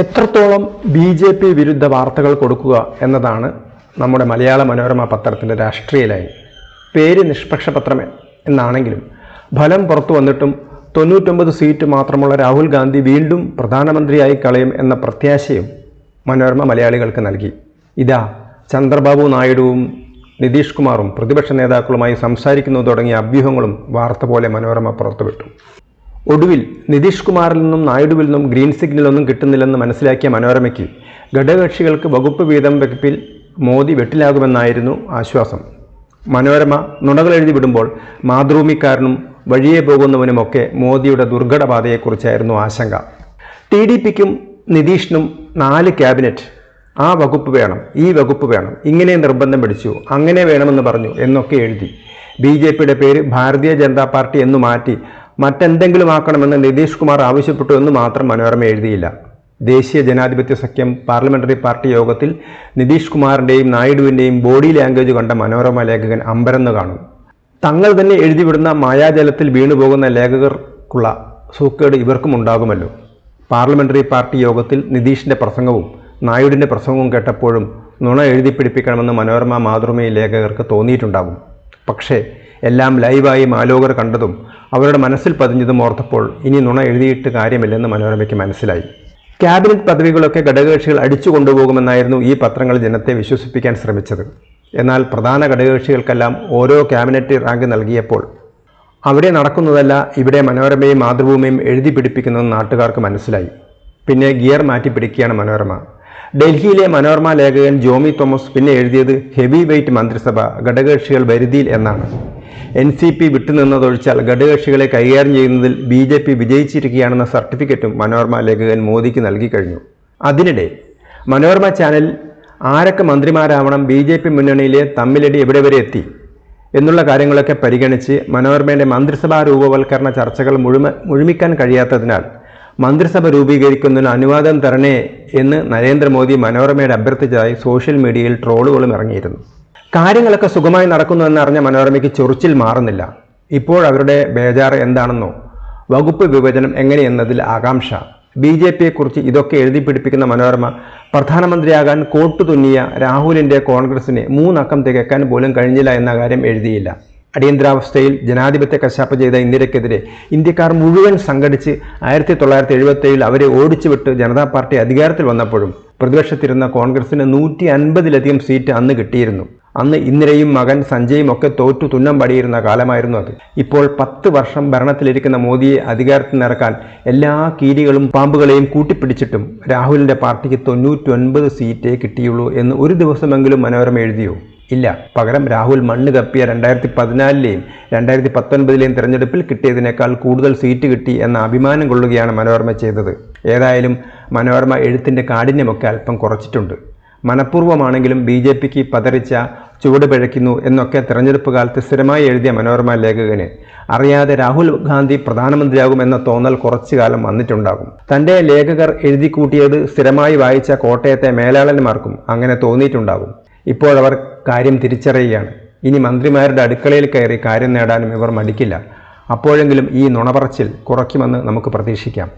എത്രത്തോളം B J P വിരുദ്ധ വാർത്തകൾ കൊടുക്കുക എന്നതാണ് നമ്മുടെ മലയാള മനോരമ പത്രത്തിന്റെ രാഷ്ട്രീയ ലൈൻ. പേര് നിഷ്പക്ഷ പത്രം എന്നാണെങ്കിലും ഫലം പുറത്തു വന്നിട്ടും തൊണ്ണൂറ്റൊമ്പത് സീറ്റ് മാത്രമുള്ള രാഹുൽ ഗാന്ധി വീണ്ടും പ്രധാനമന്ത്രിയായി കളയും എന്ന പ്രത്യാശയും മനോരമ മലയാളികൾക്ക് നൽകി. ഇതാ ചന്ദ്രബാബു നായിഡുവും നിതീഷ് കുമാറും പ്രതിപക്ഷ നേതാക്കളുമായി സംസാരിക്കുന്നു തുടങ്ങിയ അഭ്യൂഹങ്ങളും വാർത്ത പോലെ മനോരമ പുറത്തുവിട്ടു. ഒടുവിൽ നിതീഷ് കുമാറിൽ നിന്നും നായിഡുവിൽ നിന്നും ഗ്രീൻ സിഗ്നൽ ഒന്നും കിട്ടുന്നില്ലെന്ന് മനസ്സിലാക്കിയ മനോരമയ്ക്ക് ഘടകകക്ഷികൾക്ക് വകുപ്പ് വീതം വകുപ്പിൽ മോദി വെട്ടിലാകുമെന്നായിരുന്നു ആശ്വാസം. മനോരമ നുണകൾ എഴുതി വിടുമ്പോൾ മാതൃഭൂമിക്കാരനും വഴിയെ പോകുന്നവനുമൊക്കെ മോദിയുടെ ദുർഘടപാതയെക്കുറിച്ചായിരുന്നു ആശങ്ക. ടി ഡി പിക്കും നിതീഷിനും നാല് ക്യാബിനറ്റ്. ആ വകുപ്പ് വേണം ഈ വകുപ്പ് വേണം. ഇങ്ങനെ നിർബന്ധം പിടിച്ചു അങ്ങനെ വേണമെന്ന് പറഞ്ഞു എന്നൊക്കെ എഴുതി. ബി ജെ പിയുടെ പേര് ഭാരതീയ ജനതാ പാർട്ടി എന്ന് മാറ്റി മറ്റെന്തെങ്കിലും ആക്കണമെന്ന് നിതീഷ് കുമാർ ആവശ്യപ്പെട്ടു എന്ന് മാത്രം മനോരമ എഴുതിയില്ല. ദേശീയ ജനാധിപത്യ സഖ്യം പാർലമെന്ററി പാർട്ടി യോഗത്തിൽ നിതീഷ് കുമാറിന്റെയും നായിഡുവിന്റെയും ബോഡി ലാംഗ്വേജ് കണ്ട മനോരമ ലേഖകൻ അമ്പരന്ന് കാണും. തങ്ങൾ തന്നെ എഴുതിവിടുന്ന മായാജലത്തിൽ വീണുപോകുന്ന ലേഖകർക്കുള്ള സൂക്കേട് ഇവർക്കും ഉണ്ടാകുമല്ലോ പാർലമെന്ററി പാർട്ടി യോഗത്തിൽ നിതീഷിന്റെ പ്രസംഗവും നായിഡുവിന്റെ പ്രസംഗവും കേട്ടപ്പോഴും നുണ എഴുതി പിടിപ്പിക്കണമെന്ന് മനോരമ മാതൃഭൂമി ലേഖകർക്ക് തോന്നിയിട്ടുണ്ടാകും. പക്ഷേ എല്ലാം ലൈവായി മാലോകർ കണ്ടതും അവരുടെ മനസ്സിൽ പതിഞ്ഞതും ഓർത്തപ്പോൾ ഇനി നുണ എഴുതിയിട്ട് കാര്യമില്ലെന്ന് മനോരമയ്ക്ക് മനസ്സിലായി. ക്യാബിനറ്റ് പദവികളൊക്കെ ഘടകകക്ഷികൾ അടിച്ചു കൊണ്ടുപോകുമെന്നായിരുന്നു ഈ പത്രങ്ങൾ ജനത്തെ വിശ്വസിപ്പിക്കാൻ ശ്രമിച്ചത്. എന്നാൽ പ്രധാന ഘടകകക്ഷികൾക്കെല്ലാം ഓരോ ക്യാബിനറ്റ് റാങ്ക് നൽകിയപ്പോൾ അവിടെ നടക്കുന്നതല്ല ഇവിടെ മനോരമയും മാതൃഭൂമിയും എഴുതി പിടിപ്പിക്കുന്നതെന്ന് നാട്ടുകാർക്ക് മനസ്സിലായി. പിന്നെ ഗിയർ മാറ്റി പിടിക്കുകയാണ് മനോരമ. ഡൽഹിയിലെ മനോരമ ലേഖകൻ ജോമി തോമസ് പിന്നെ എഴുതിയത് ഹെവി വെയ്റ്റ് മന്ത്രിസഭ ഘടകകക്ഷികൾ വരുതിയിൽ എന്നാണ്. എൻ സി പി വിട്ടുനിന്നതൊഴിച്ചാൽ ഘടകകക്ഷികളെ കൈകാര്യം ചെയ്യുന്നതിൽ ബി ജെ പി വിജയിച്ചിരിക്കുകയാണെന്ന സർട്ടിഫിക്കറ്റും മനോരമ ലേഖകൻ മോദിക്ക് നൽകി കഴിഞ്ഞു. അതിനിടെ മനോരമ ചാനൽ ആരൊക്കെ മന്ത്രിമാരാവണം ബി ജെ പി മുന്നണിയിലെ തമ്മിലടി എവിടെ വരെ എത്തി എന്നുള്ള കാര്യങ്ങളൊക്കെ പരിഗണിച്ച് മനോരമയുടെ മന്ത്രിസഭാ രൂപവൽക്കരണ ചർച്ചകൾ മുഴുമ മുഴുമിക്കാൻ കഴിയാത്തതിനാൽ മന്ത്രിസഭ രൂപീകരിക്കുന്നതിന് അനുവാദം തരണേ എന്ന് നരേന്ദ്രമോദി മനോരമയുടെ അഭ്യർത്ഥിച്ചതായി സോഷ്യൽ മീഡിയയിൽ ട്രോളുകളും ഇറങ്ങിയിരുന്നു. കാര്യങ്ങളൊക്കെ സുഖമായി നടക്കുന്നുവെന്ന് അറിഞ്ഞ മനോരമയ്ക്ക് ചൊറിച്ചിൽ മാറുന്നില്ല. ഇപ്പോൾ അവരുടെ ബേജാറ് എന്താണെന്നോ വകുപ്പ് വിഭജനം എങ്ങനെയെന്നതിൽ ആകാംക്ഷ. ബി ജെ പിയെക്കുറിച്ച് ഇതൊക്കെ എഴുതി പിടിപ്പിക്കുന്ന മനോരമ പ്രധാനമന്ത്രിയാകാൻ കോട്ടു തുന്നിയ രാഹുലിന്റെ കോൺഗ്രസിനെ മൂന്നക്കം തികക്കാൻ പോലും കഴിഞ്ഞില്ല എന്ന കാര്യം എഴുതിയില്ല. അടിയന്തരാവസ്ഥയിൽ ജനാധിപത്യ കശാപ്പ് ചെയ്ത ഇന്ദിരക്കെതിരെ ഇന്ത്യക്കാർ മുഴുവൻ സംഘടിച്ച് ആയിരത്തി തൊള്ളായിരത്തി എഴുപത്തേഴിൽ അവരെ ഓടിച്ചുവിട്ട് ജനതാ പാർട്ടി അധികാരത്തിൽ വന്നപ്പോഴും പ്രതിപക്ഷത്തിരുന്ന കോൺഗ്രസിന് നൂറ്റി അൻപതിലധികം സീറ്റ് അന്ന് കിട്ടിയിരുന്നു. അന്ന് ഇന്ദിരയും മകൻ സഞ്ജയും ഒക്കെ തോറ്റു തുന്നം പടിയിരുന്ന കാലമായിരുന്നു അത്. ഇപ്പോൾ പത്ത് വർഷം ഭരണത്തിലിരിക്കുന്ന മോദിയെ അധികാരത്തിൽ നിറക്കാൻ എല്ലാ കീരികളും പാമ്പുകളെയും കൂട്ടിപ്പിടിച്ചിട്ടും രാഹുലിന്റെ പാർട്ടിക്ക് തൊണ്ണൂറ്റൊൻപത് സീറ്റേ കിട്ടിയുള്ളൂ എന്ന് ഒരു ദിവസമെങ്കിലും മനോരമ എഴുതിയോ? ഇല്ല. പകരം രാഹുൽ മണ്ണ് കപ്പിയ രണ്ടായിരത്തി പതിനാലിലെയും രണ്ടായിരത്തി പത്തൊൻപതിലെയും തെരഞ്ഞെടുപ്പിൽ കിട്ടിയതിനേക്കാൾ കൂടുതൽ സീറ്റ് കിട്ടി എന്ന അഭിമാനം കൊള്ളുകയാണ് മനോരമ ചെയ്തത്. ഏതായാലും മനോരമ എഴുത്തിന്റെ കാഠിന്യമൊക്കെ അല്പം കുറച്ചിട്ടുണ്ട്. മനഃപൂർവമാണെങ്കിലും ബി ജെ പിക്ക് പതറിച്ച ചുവട് പിഴയ്ക്കുന്നു എന്നൊക്കെ തെരഞ്ഞെടുപ്പ് കാലത്ത് സ്ഥിരമായി എഴുതിയ മനോരമ ലേഖകന്. അറിയാതെ രാഹുൽ ഗാന്ധി പ്രധാനമന്ത്രിയാകും എന്ന തോന്നൽ കുറച്ചു കാലം വന്നിട്ടുണ്ടാകും. തന്റെ ലേഖകർ എഴുതിക്കൂട്ടിയത് സ്ഥിരമായി വായിച്ച കോട്ടയത്തെ മേലാളന്മാർക്കും അങ്ങനെ തോന്നിയിട്ടുണ്ടാകും. ഇപ്പോഴവർ കാര്യം തിരിച്ചറിയുകയാണ്. ഇനി മന്ത്രിമാരുടെ അടുക്കളയിൽ കയറി കാര്യം നേടാനും ഇവർ മടിക്കില്ല. അപ്പോഴെങ്കിലും ഈ നുണപറച്ചിൽ കുറയ്ക്കുമെന്ന് നമുക്ക് പ്രതീക്ഷിക്കാം.